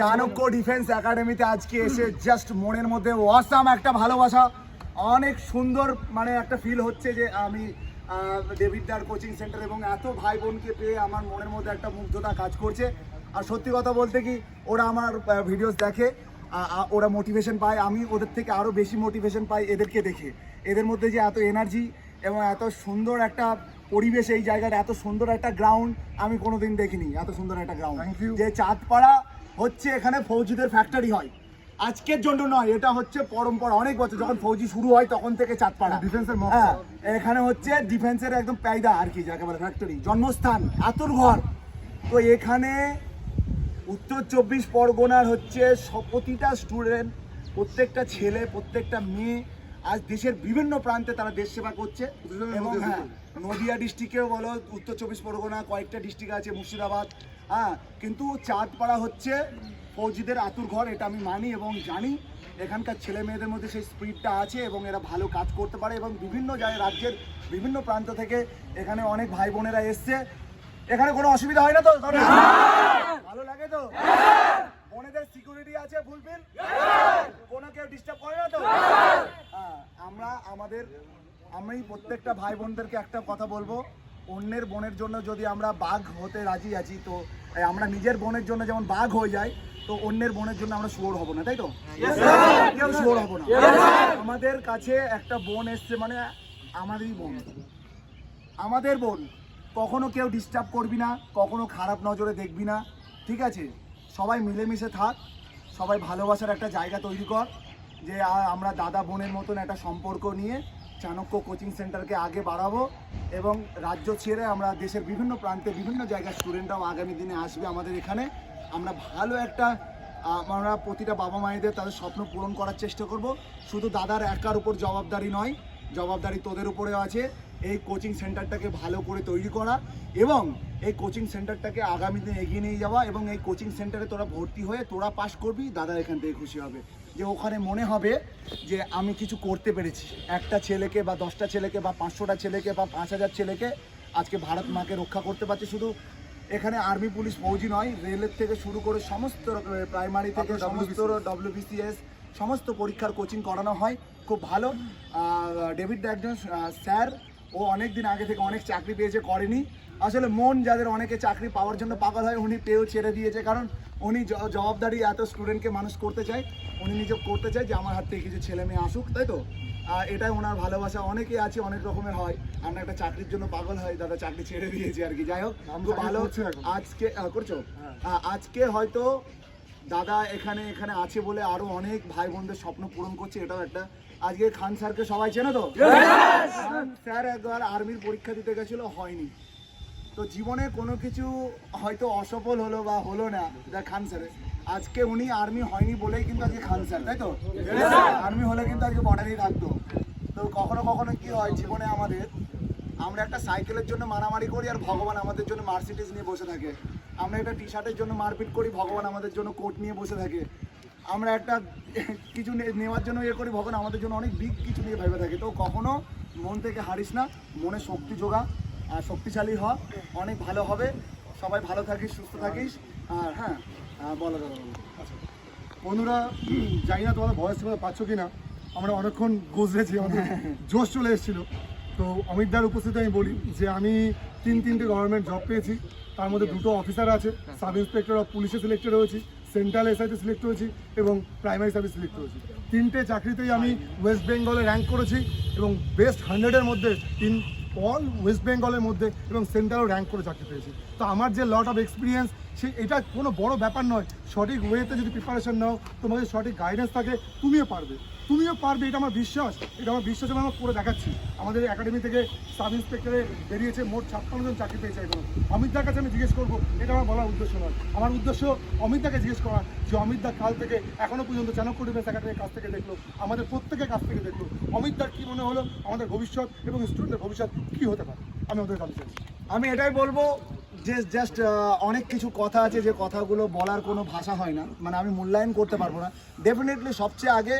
Chanakya defence একাডেমিতে আজকে এসে জাস্ট মনের মধ্যে ওয়াসাম একটা ভালোবাসা। অনেক সুন্দর মানে একটা ফিল হচ্ছে যে আমি ডেভিডদার কোচিং সেন্টার এবং এত ভাই বোনকে পেয়ে আমার মনের মধ্যে একটা মুগ্ধতা কাজ করছে। আর সত্যি কথা বলতে কি ওরা আমার ভিডিওস দেখে ওরা মোটিভেশন পায় আমি ওদের থেকে আরও বেশি মোটিভেশন পাই এদেরকে দেখে। এদের মধ্যে যে এত এনার্জি এবং এত সুন্দর একটা পরিবেশ এই জায়গার এত সুন্দর একটা গ্রাউন্ড আমি কোনোদিন দেখিনি এত সুন্দর একটা গ্রাউন্ড. যে চাঁদপাড়া হচ্ছে এখানে ফৌজিদের ফ্যাক্টরি হয়। আজকের জন্য নয় এটা হচ্ছে পরম্পরা। অনেক বছর যখন ফৌজি শুরু হয় তখন থেকে চাঁদপাড়া। ডিফেন্সের। হ্যাঁ এখানে হচ্ছে ডিফেন্সের একদম পায়দা আর কি যাকে বলে ফ্যাক্টরি জন্মস্থান আতুর ঘর। তো এখানে উত্তর চব্বিশ পরগনার হচ্ছে প্রতিটা স্টুডেন্ট প্রত্যেকটা ছেলে প্রত্যেকটা মেয়ে আজ দেশের বিভিন্ন প্রান্তে তারা দেশ সেবা করছে। এবং হ্যাঁ নদিয়া ডিস্ট্রিক্টেও বলো উত্তর চব্বিশ পরগনা কয়েকটা ডিস্ট্রিক্ট আছে মুর্শিদাবাদ হ্যাঁ কিন্তু চাঁদপাড়া হচ্ছে ফৌজিদের আতুর ঘর এটা আমি মানি এবং জানি। এখানকার ছেলে মেয়েদের মধ্যে সেই স্পিডটা আছে এবং এরা ভালো কাজ করতে পারে এবং বিভিন্ন জায়গায় রাজ্যের বিভিন্ন প্রান্ত থেকে এখানে অনেক ভাই বোনেরা এসছে। এখানে কোনো অসুবিধা হয় না তো? ভালো লাগে তো? বোনেদের সিকিউরিটি আছে ফুলফিল কোনো কেউ ডিস্টার্ব করে না তো? আমরা আমাদের আমি প্রত্যেকটা ভাই বোনদেরকে একটা কথা বলব অন্যের বোনের জন্য যদি আমরা বাঘ হতে রাজি আছি তো আমরা নিজের বোনের জন্য যেমন বাঘ হয়ে যাই তো অন্যের বোনের জন্য আমরা শুয়োর হব না তাই তো? কেউ শুয়োর হব না। আমাদের কাছে একটা বোন এসছে মানে আমাদেরই বোন। আমাদের বোন কখনো কেউ ডিস্টার্ব করবি না কখনো খারাপ নজরে দেখবি না ঠিক আছে? সবাই মিলেমিশে থাক সবাই ভালোবাসার একটা জায়গা তৈরি কর। যে আমরা দাদা বোনের মতন একটা সম্পর্ক নিয়ে চাণক্য কোচিং সেন্টারকে আগে বাড়াবো এবং রাজ্য ছেড়ে আমরা দেশের বিভিন্ন প্রান্তে বিভিন্ন জায়গার স্টুডেন্টরাও আগামী দিনে আসবে আমাদের এখানে। আমরা ভালো একটা আমরা প্রতিটা বাবা মায়েদের তাদের স্বপ্ন পূরণ করার চেষ্টা করব। শুধু দাদার একার উপর জবাবদারি নয়, জবাবদারি তোদের উপরেও আছে। এই কোচিং সেন্টারটাকে ভালো করে তৈরি করা এবং এই কোচিং সেন্টারটাকে আগামী দিনে এগিয়ে নিয়ে যাওয়া এবং এই কোচিং সেন্টারে তোরা ভর্তি হয়ে তোরা পাশ করবি, দাদা এখান থেকে খুশি হবে। যে ওখানে মনে হবে যে আমি কিছু করতে পেরেছি। একটা ছেলেকে বা দশটা ছেলেকে বা পাঁচশোটা ছেলেকে বা পাঁচ হাজার ছেলেকে আজকে ভারত মাকে রক্ষা করতে পারছে। শুধু এখানে আর্মি পুলিশ ফৌজি নয় রেলের থেকে শুরু করে সমস্ত রকমের প্রাইমারি থেকে সমস্ত ডব্লিউবিসিএস সমস্ত পরীক্ষার কোচিং করানো হয়। খুব ভালো। ডেভিড একজন স্যার ও অনেক দিন আগে থেকে অনেক চাকরি পেয়েছে করেনি। আসলে মন যাদের অনেকে চাকরি পাওয়ার জন্য পাগল হয় উনি পেয়েও ছেড়ে দিয়েছে। কারণ উনি জবাবদারি এত স্টুডেন্টকে মানুষ করতে চায় উনি নিজে করতে চায় যে আমার হাত থেকে কিছু ছেলে মেয়ে আসুক তাই তো? আর এটাই ওনার ভালোবাসা। অনেকে আছে অনেক রকমের হয়। আমরা একটা চাকরির জন্য পাগল হয় দাদা চাকরি ছেড়ে দিয়েছি আর কি। যাই হোক ভালো। আজকে করছ? হ্যাঁ। আজকে হয়তো দাদা এখানে এখানে আছে বলে আরও অনেক ভাই বোনদের স্বপ্ন পূরণ করছে এটাও একটা আজকে খান স্যারকে সবাই চেনে তো? স্যার একবার আর্মির পরীক্ষা দিতে গেছিল হয়নি। তো জীবনে কোনো কিছু হয়তো অসফল হলো বা হলো না যা খান স্যারের। আজকে উনি আর্মি হয়নি বলেই কিন্তু আজকে খান স্যার তাই তো? আর্মি হলে কিন্তু আজকে বর্ডারেই থাকতো। তো কখনো কখনো কি হয় জীবনে আমাদের আমরা একটা সাইকেলের জন্য মারামারি করি আর ভগবান আমাদের জন্য মার্সিডিজ নিয়ে বসে থাকে। আমরা একটা টি শার্টের জন্য মারপিট করি ভগবান আমাদের জন্য কোট নিয়ে বসে থাকে। আমরা একটা কিছু নেওয়ার জন্য ইয়ে করি ভগবান আমাদের জন্য অনেক বিগ কিছু নিয়ে ভেবে থাকে। তো কখনো মন থেকে হারিস না মনে শক্তি জোগা আর শক্তিশালী হ অনেক ভালো হবে। সবাই ভালো থাকিস সুস্থ থাকিস। আর হ্যাঁ বলো দাদা বলো। বন্ধুরা জানি না তোমাদের ভয়েস তোমরা পাচ্ছ কি না আমরা অনেকক্ষণ গুজরেছি আমাদের জোশ চলে এসেছিল। তো অমিতদার উপস্থিতি আমি বলি যে আমি তিন তিনটে গভর্নমেন্ট জব পেয়েছি। তার মধ্যে দুটো অফিসার আছে সাব ইন্সপেক্টর অফ পুলিশে সিলেক্টেড হয়েছি। সেন্ট্রাল এসআইতে সিলেক্ট হয়েছি এবং প্রাইমারি সার্ভিস সিলেক্ট হয়েছি। তিনটে চাকরিতেই আমি ওয়েস্ট বেঙ্গলে র্যাঙ্ক করেছি এবং বেস্ট হান্ড্রেডের মধ্যে তিন অল ওয়েস্ট বেঙ্গলের মধ্যে এবং সেন্ট্রালও র্যাঙ্ক করে চাকরি পেয়েছি। তো আমার যে লট অফ এক্সপিরিয়েন্স সে এটা কোনো বড় ব্যাপার নয়। সঠিক ওয়েতে যদি প্রিপারেশন নাও, তোমাদের সঠিক গাইডেন্স থাকে, তুমিও পারবে। তুমিও পারবে, এটা আমার বিশ্বাস। এটা আমার বিশ্বাস আমি করে দেখাচ্ছি। আমাদের একাডেমি থেকে সাব ইন্সপেক্টরে বেরিয়েছে মোট ছাপ্পান্ন জন চাকরি পেয়েছে এখন। অমিতদার কাছে আমি জিজ্ঞেস করব, এটা আমার বলার উদ্দেশ্য নয়। আমার উদ্দেশ্য অমিতদাকে জিজ্ঞেস করা যে, অমিতদা কাল থেকে এখনও পর্যন্ত চাণক্য ডিফেন্স একাডেমির কাছ থেকে দেখল? আমাদের প্রত্যেকের কাছ থেকে দেখল। অমিতদার কী মনে হলো? আমাদের ভবিষ্যৎ এবং স্টুডেন্টের ভবিষ্যৎ কী হতে পারে? আমি ওদের চাইছি আমি এটাই বলব যে জাস্ট অনেক কিছু কথা আছে যে কথাগুলো বলার কোনো ভাষা হয় না। মানে আমি মূল্যায়ন করতে পারব না। ডেফিনেটলি সবচেয়ে আগে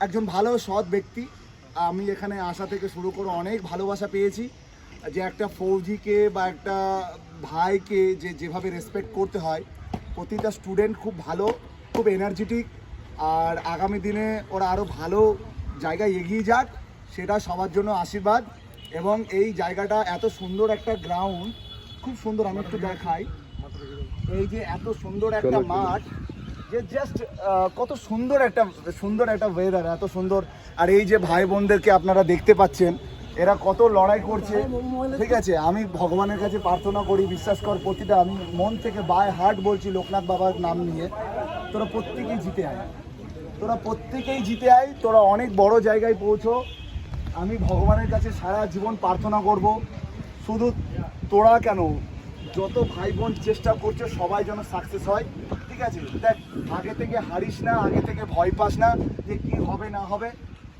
একজন ভালো, সৎ ব্যক্তি। আমি এখানে আসা থেকে শুরু করে অনেক ভালোবাসা পেয়েছি। যে একটা ফৌজিকে বা একটা ভাইকে যে, যেভাবে রেসপেক্ট করতে হয়। প্রতিটা স্টুডেন্ট খুব ভালো, খুব এনার্জেটিক আর আগামী দিনে ওরা আরও ভালো জায়গায় এগিয়ে যাক, সেটা সবার জন্য আশীর্বাদ। এবং এই জায়গাটা এত সুন্দর একটা গ্রাউন্ড খুব সুন্দর আমি একটু দেখাই। এই যে এত সুন্দর একটা মাঠ যে জাস্ট কত সুন্দর একটা সুন্দর একটা ওয়েদার এত সুন্দর। আর এই যে ভাই বোনদেরকে আপনারা দেখতে পাচ্ছেন এরা কত লড়াই করছে। ঠিক আছে আমি ভগবানের কাছে প্রার্থনা করি বিশ্বাস কর প্রতিটা আমি মন থেকে বাই হার্ট বলছি লোকনাথ বাবার নাম নিয়ে তোরা প্রত্যেকেই জিতে আয়। তোরা প্রত্যেকেই জিতে আয় তোরা অনেক বড় জায়গায় পৌঁছো। আমি ভগবানের কাছে সারা জীবন প্রার্থনা করব। শুধু তোরা কেন? যত ভাই বোন চেষ্টা করছে, সবাই যেন সাকসেস হয়। ঠিক আছে? দেখ, আগে থেকে হারিস না, আগে থেকে ভয় পাস না যে কি হবে, না হবে।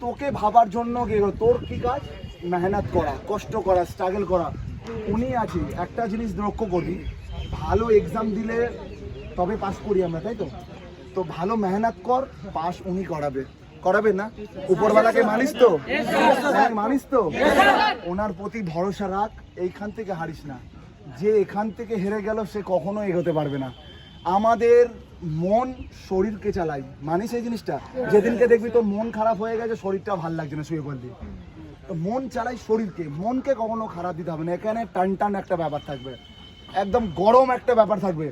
তোকে ভাবার জন্য কি তোর কি কাজ? মেহনত করা, কষ্ট করা স্ট্রাগল করা। উনি আছে, একটা জিনিস লক্ষ্য করবি ভালো এক্সাম দিলে তবে পাস করি আমরা, তাই তো? তো ভালো মেহনত কর পাস উনি করাবে। করাবে না? উপরওয়ালাকে মানিস তো? হ্যাঁ, মানিস তো? ওনার প্রতি ভরসা রাখ এইখান থেকে হারিস না। যে এখান থেকে হেরে গেল সে কখনো এগোতে পারবে না। আমাদের মন শরীরকে চালাই। মানিস এই জিনিসটা? যেদিনকে দেখবি তোর মন খারাপ হয়ে গেছে শরীরটা ভালো লাগছে না শুয়ে তো মন চালাই শরীরকে। মনকে কখনো খারাপ দিতে হবে না। এখানে টান টান একটা ব্যাপার থাকবে। একদম গরম একটা ব্যাপার থাকবে।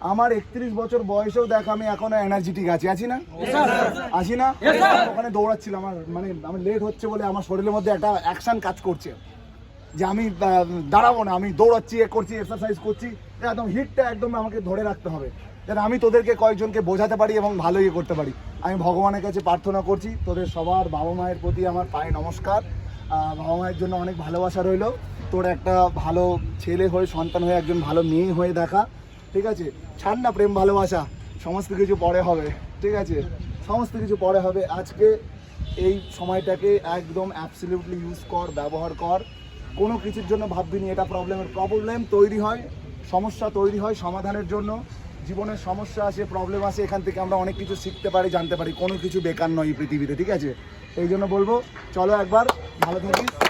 আমার একত্রিশ বছর বয়সেও দেখ আমি এখনও এনার্জেটিক আছি। আছি না? আছি না? ওখানে দৌড়াচ্ছিলাম। আমার মানে আমি লেট হচ্ছে বলে আমার শরীরের মধ্যে একটা অ্যাকশন কাজ করছে। যে আমি দাঁড়াবো না আমি দৌড়াচ্ছি এ করছি এক্সারসাইজ করছি। একদম হিটটা একদম আমাকে ধরে রাখতে হবে। যেন আমি তোদেরকে কয়েকজনকে বোঝাতে পারি এবং ভালো ইয়ে করতে পারি। আমি ভগবানের কাছে প্রার্থনা করছি তোদের সবার বাবা মায়ের প্রতি আমার পায়ে নমস্কার। বাবা মায়ের জন্য অনেক ভালোবাসা রইল। তোর একটা ভালো ছেলে হয়ে সন্তান হয়ে একজন ভালো মেয়ে হয়ে দেখা। ঠিক আছে? ছাড় না প্রেম ভালোবাসা। সমস্ত কিছু পরে হবে, ঠিক আছে? সমস্ত কিছু পরে হবে। আজকে এই সময়টাকে একদম অ্যাবসলিউটলি ইউজ কর, ব্যবহার কর। কোনো কিছুর জন্য ভাববি নি, এটা প্রবলেমের প্রবলেম তৈরি হয়, সমস্যা তৈরি হয় সমাধানের জন্য। জীবনের সমস্যা আসে প্রবলেম আসে, এখান থেকে আমরা অনেক কিছু শিখতে পারি, জানতে পারি। কোনো কিছু বেকার নয় এই পৃথিবীতে, ঠিক আছে? এই জন্য বলব, চলো একবার, ভালো থাকিস।